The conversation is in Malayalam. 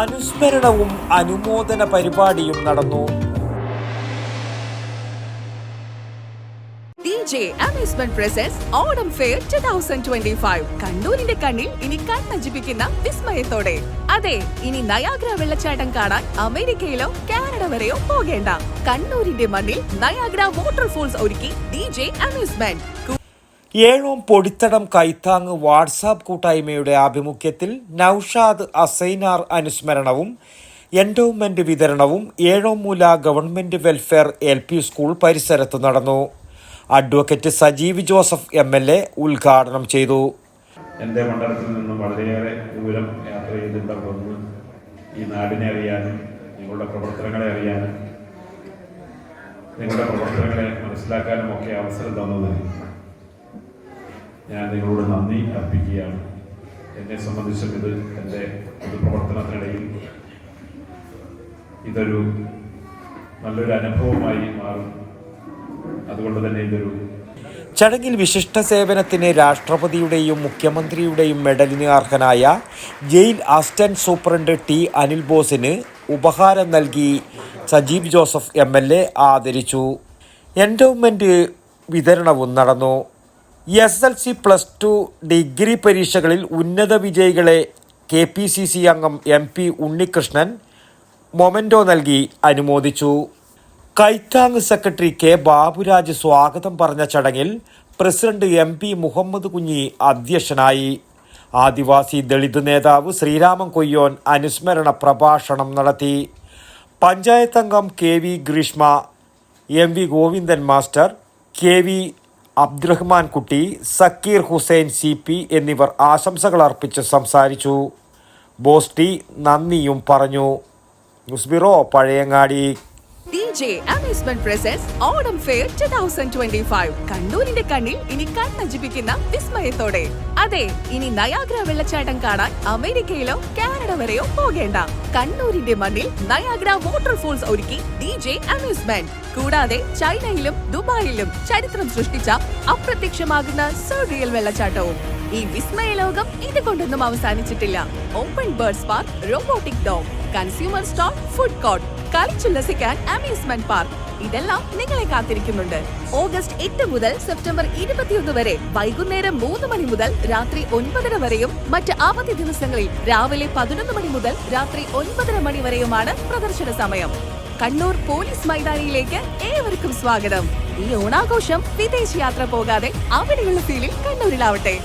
അനുസ്മരണവും അനുമോദന പരിപാടിയും നടന്നു. J amusement presents Onam fair two thousand twenty five കണ്ണൂരിന്റെ കണ്ണിൽ ഇനി കണ്ണജിപ്പിക്കുന്ന വിസ്മയത്തോടെ. അതെ ഇനി നയാഗ്ര വെള്ളച്ചാട്ടം കാണാൻ അമേരിക്കയിലോ കാനഡ വരെയോ പോകേണ്ട. കണ്ണൂരിന്റെ മണ്ണിൽ നയാഗ്ര വാട്ടർഫോൾസ് ഒരുക്കി D J amusement Ezhome Podithadam Kaithang WhatsApp കൂട്ടായ്മയുടെ ആഭിമുഖ്യത്തിൽ നൌഷാദ് അസൈനാർ അനുസ്മരണവും എൻഡോവ്മെന്റ് വിതരണവും Ezhomoola government welfare L P school പരിസരത്ത് നടന്നു. Advocate Sajeev Joseph M L A ഉദ്ഘാടനം ചെയ്തു. എന്റെ മണ്ഡലത്തിൽ നിന്നും വളരെയേറെ ദൂരം യാത്ര ചെയ്ത് ഇവിടെ വന്ന് ഈ നാടിനെ അറിയാനും നിങ്ങളുടെ പ്രവർത്തനങ്ങളെ അറിയാനും നിങ്ങളുടെ പ്രവർത്തനങ്ങളെ മനസ്സിലാക്കാനും ഒക്കെ അവസരം തന്നതിന് ഞാൻ നിങ്ങളോട് നന്ദി അർപ്പിക്കുകയാണ്. എന്നെ സംബന്ധിച്ചും ഇത് എന്റെ പൊതുപ്രവർത്തനത്തിനിടയിൽ ഇതൊരു നല്ലൊരു അനുഭവമായി മാറും. അതുകൊണ്ട് തന്നെ ഇതൊരു ചടങ്ങിൽ വിശിഷ്ട സേവനത്തിന് രാഷ്ട്രപതിയുടെയും മുഖ്യമന്ത്രിയുടെയും മെഡലിന് അർഹനായ jail assistant superintendent T Anil ബോസിന് ഉപഹാരം നൽകി Sajeev Joseph M L A ആദരിച്ചു. എൻഡോവ്മെന്റ് വിതരണവും നടന്നു. S L C plus two degree പരീക്ഷകളിൽ ഉന്നത വിജയികളെ കെ പി സി സി അംഗം എം പി ഉണ്ണികൃഷ്ണൻ മൊമെന്റോ നൽകി അനുമോദിച്ചു. കൈത്താങ് സെക്രട്ടറി കെ ബാബുരാജ് സ്വാഗതം പറഞ്ഞ ചടങ്ങിൽ president M P Muhammad Kunhi അധ്യക്ഷനായി. ആദിവാസി ദളിത് നേതാവ് ശ്രീരാമൻ കൊയ്യോൻ അനുസ്മരണ പ്രഭാഷണം നടത്തി. പഞ്ചായത്ത് അംഗം K V Greeshma M V Govindan master K V Abdurahman Kutty Zakir Hussain C P എന്നിവർ ആശംസകൾ അർപ്പിച്ച് സംസാരിച്ചു. ബോസ്റ്റി നന്ദിയും പറഞ്ഞു. News bureau Pazhayangadi. J amusement presents Onam fair two thousand twenty five കണ്ണൂരിന്റെ കണ്ണിൽ ഇനി കണ്ണജിപ്പിക്കുന്ന വിസ്മയത്തോടെ. അതെ ഇനി നയാഗ്ര വെള്ളച്ചാട്ടം കാണാൻ അമേരിക്കയിലോ കാനഡ വരെയോ പോകേണ്ട. കണ്ണൂരിന്റെ മണ്ണിൽ നയാഗ്ര വാട്ടർഫോൾസ് ഒരുക്കി ഡി ജെ അമ്യൂസ്മെന്റ്. കൂടാതെ ചൈനയിലും ദുബായിലും ചരിത്രം സൃഷ്ടിച്ച അപ്രത്യക്ഷമാകുന്ന സോറിയൽ വെള്ളച്ചാട്ടവും. ഈ വിസ്മയ ലോകം ഇതുകൊണ്ടൊന്നും അവസാനിച്ചിട്ടില്ല. Open birds park robotic dome consumer store food court കളിച്ചുല്ലസിക്കാൻ amusement park ഇതെല്ലാം നിങ്ങളെ കാത്തിരിക്കുന്നുണ്ട്. ഓഗസ്റ്റ് എട്ട് മുതൽ സെപ്റ്റംബർ ഇരുപത്തിയൊന്ന് വരെ വൈകുന്നേരം മൂന്ന് മണി മുതൽ രാത്രി ഒൻപതര വരെയും മറ്റ് അവധി ദിവസങ്ങളിൽ രാവിലെ പതിനൊന്ന് മണി മുതൽ രാത്രി ഒൻപതര മണി വരെയുമാണ് പ്രദർശന സമയം. കണ്ണൂർ പോലീസ് മൈതാനിയിലേക്ക് ഏവർക്കും സ്വാഗതം. ഈ ഓണാഘോഷം വിദേശയാത്ര പോകാതെ അവിടെയുള്ള ഫീലിൽ കണ്ണൂരിലാവട്ടെ.